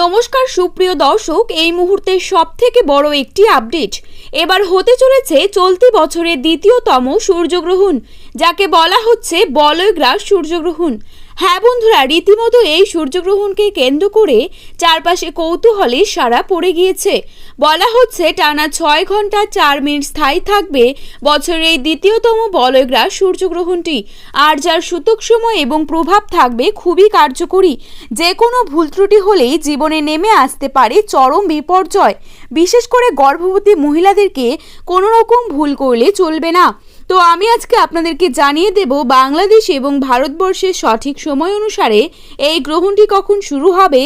নমস্কার, সুপ্রিয় দর্শক, এই মুহূর্তে সব থেকে বড় একটি আপডেট এবার হতে চলেছে চলতি বছরের দ্বিতীয়তম সূর্যগ্রহণ, যাকে বলা হচ্ছে বলয়গ্রাস সূর্যগ্রহণ। হ্যাঁ বন্ধুরা, রীতিমতো এই সূর্যগ্রহণকে কেন্দ্র করে চারপাশে কৌতূহলে সারা পড়ে গিয়েছে। বলা হচ্ছে টানা ছয় ঘণ্টা চার মিনিট স্থায়ী থাকবে বছরের এই দ্বিতীয়তম বলয়গ্রাস সূর্যগ্রহণটি। আর যার সূতক সময় এবং প্রভাব থাকবে খুবই কার্যকরী। যে কোনো ভুল ত্রুটি হলেই জীবনে নেমে আসতে পারে চরম বিপর্যয়। বিশেষ করে গর্ভবতী মহিলাদেরকে কোনো রকম ভুল করলে চলবে না। তো আমি আজকে আপনাদেরকে জানিয়ে দেব বাংলাদেশ এবং ভারতবর্ষের সঠিক সময় অনুসারে এই গ্রহণটি কখন শুরু হবে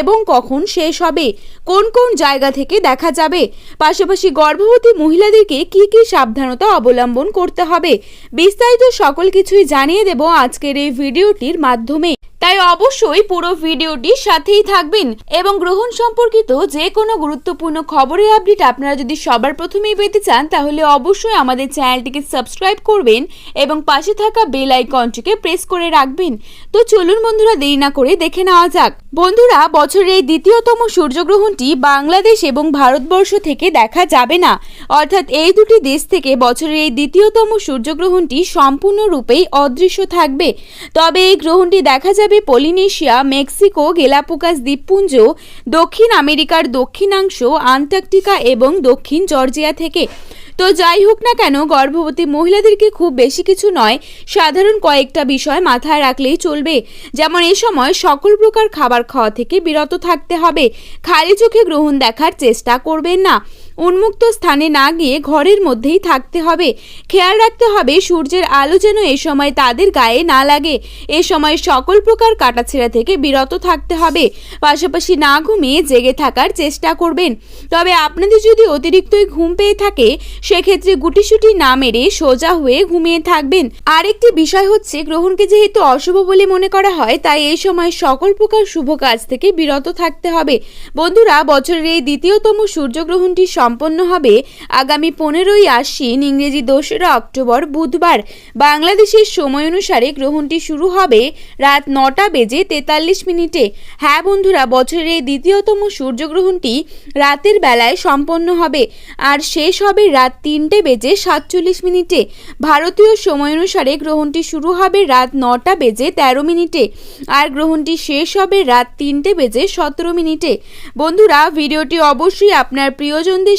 এবং কখন শেষ হবে, কোন কোন জায়গা থেকে দেখা যাবে, পাশাপাশি গর্ভবতী মহিলাদেরকে কি কি সাবধানতা অবলম্বন করতে হবে, বিস্তারিত সকল কিছুই জানিয়ে দেব আজকের এই ভিডিওটির মাধ্যমে। তাই অবশ্যই পুরো ভিডিওটির সাথেই থাকবেন এবং গ্রহণ সম্পর্কিত যে কোনো গুরুত্বপূর্ণ খবরের আপডেট আপনারা যদি সবার প্রথমেই পেতে চান, তাহলে অবশ্যই আমাদের চ্যানেলটিকে সাবস্ক্রাইব করবেন এবং পাশে থাকা বেল আইকনটিকে প্রেস করে রাখবেন। তো চলুন বন্ধুরা, দেরি না করে দেখে নেওয়া যাক। বন্ধুরা, বছরের এই দ্বিতীয়তম সূর্যগ্রহণটি বাংলাদেশ এবং ভারতবর্ষ থেকে দেখা যাবে না। অর্থাৎ এই দুটি দেশ থেকে বছরের এই দ্বিতীয়তম সূর্যগ্রহণটি সম্পূর্ণরূপেই অদৃশ্য থাকবে। তবে এই গ্রহণটি দেখা যাবে পলিনেশিয়া, মেক্সিকো গেলাপুকাস দ্বীপপুঞ্জ, দক্ষিণ আমেরিকার দক্ষিণাংশ, আন্টার্কটিকা এবং দক্ষিণ জর্জিয়া থেকে। তো যাই হোক না কেন, গর্ভবতী মহিলাদেরকে খুব বেশি কিছু নয়, সাধারণ কয়েকটা বিষয় মাথায় রাখলেই চলবে। যেমন এই সময় সকল প্রকার খাবার খাওয়া থেকে বিরত থাকতে হবে। খালি চোখে গ্রহণ দেখার চেষ্টা করবেন না। উন্মুক্ত স্থানে না গিয়ে ঘরের মধ্যেই থাকতে হবে। খেয়াল রাখতে হবে, সূর্যের আলো যেন এ সময় তাদের গায়ে না লাগে। এ সময় সকল প্রকার কাটাছেঁড়া থেকে বিরত থাকতে হবে। পাশাপাশি না ঘুমিয়ে জেগে থাকার চেষ্টা করবেন। তবে আপনাদের যদি অতিরিক্তই ঘুম পেয়ে থাকে, সেক্ষেত্রে গুটিসুটি না মেরে সোজা হয়ে ঘুমিয়ে থাকবেন। আরেকটি বিষয় হচ্ছে, গ্রহণকে যেহেতু অশুভ বলে মনে করা হয়, তাই এই সময় সকল প্রকার শুভ কাজ থেকে বিরত থাকতে হবে। বন্ধুরা, বছরের এই দ্বিতীয়তম সূর্যগ্রহণটি সম্পন্ন হবে আগামী পনেরোই আশ্বিন ইংরেজি দোসরা অক্টোবর বুধবার। বাংলাদেশের সময় অনুসারে গ্রহণটি শুরু হবে রাত নটা বেজে তেতাল্লিশ মিনিটে। হ্যাঁ বন্ধুরা, বছরের এই দ্বিতীয়তম সূর্যগ্রহণটি রাতের বেলায় সম্পন্ন হবে আর শেষ হবে রাত তিনটে বেজে সাতচল্লিশ মিনিটে। ভারতীয় সময় অনুসারে গ্রহণটি শুরু হবে রাত নটা বেজে তেরো মিনিটে আর গ্রহণটি শেষ হবে রাত তিনটে বেজে সতেরো মিনিটে। বন্ধুরা, ভিডিওটি অবশ্যই আপনার প্রিয়জনদের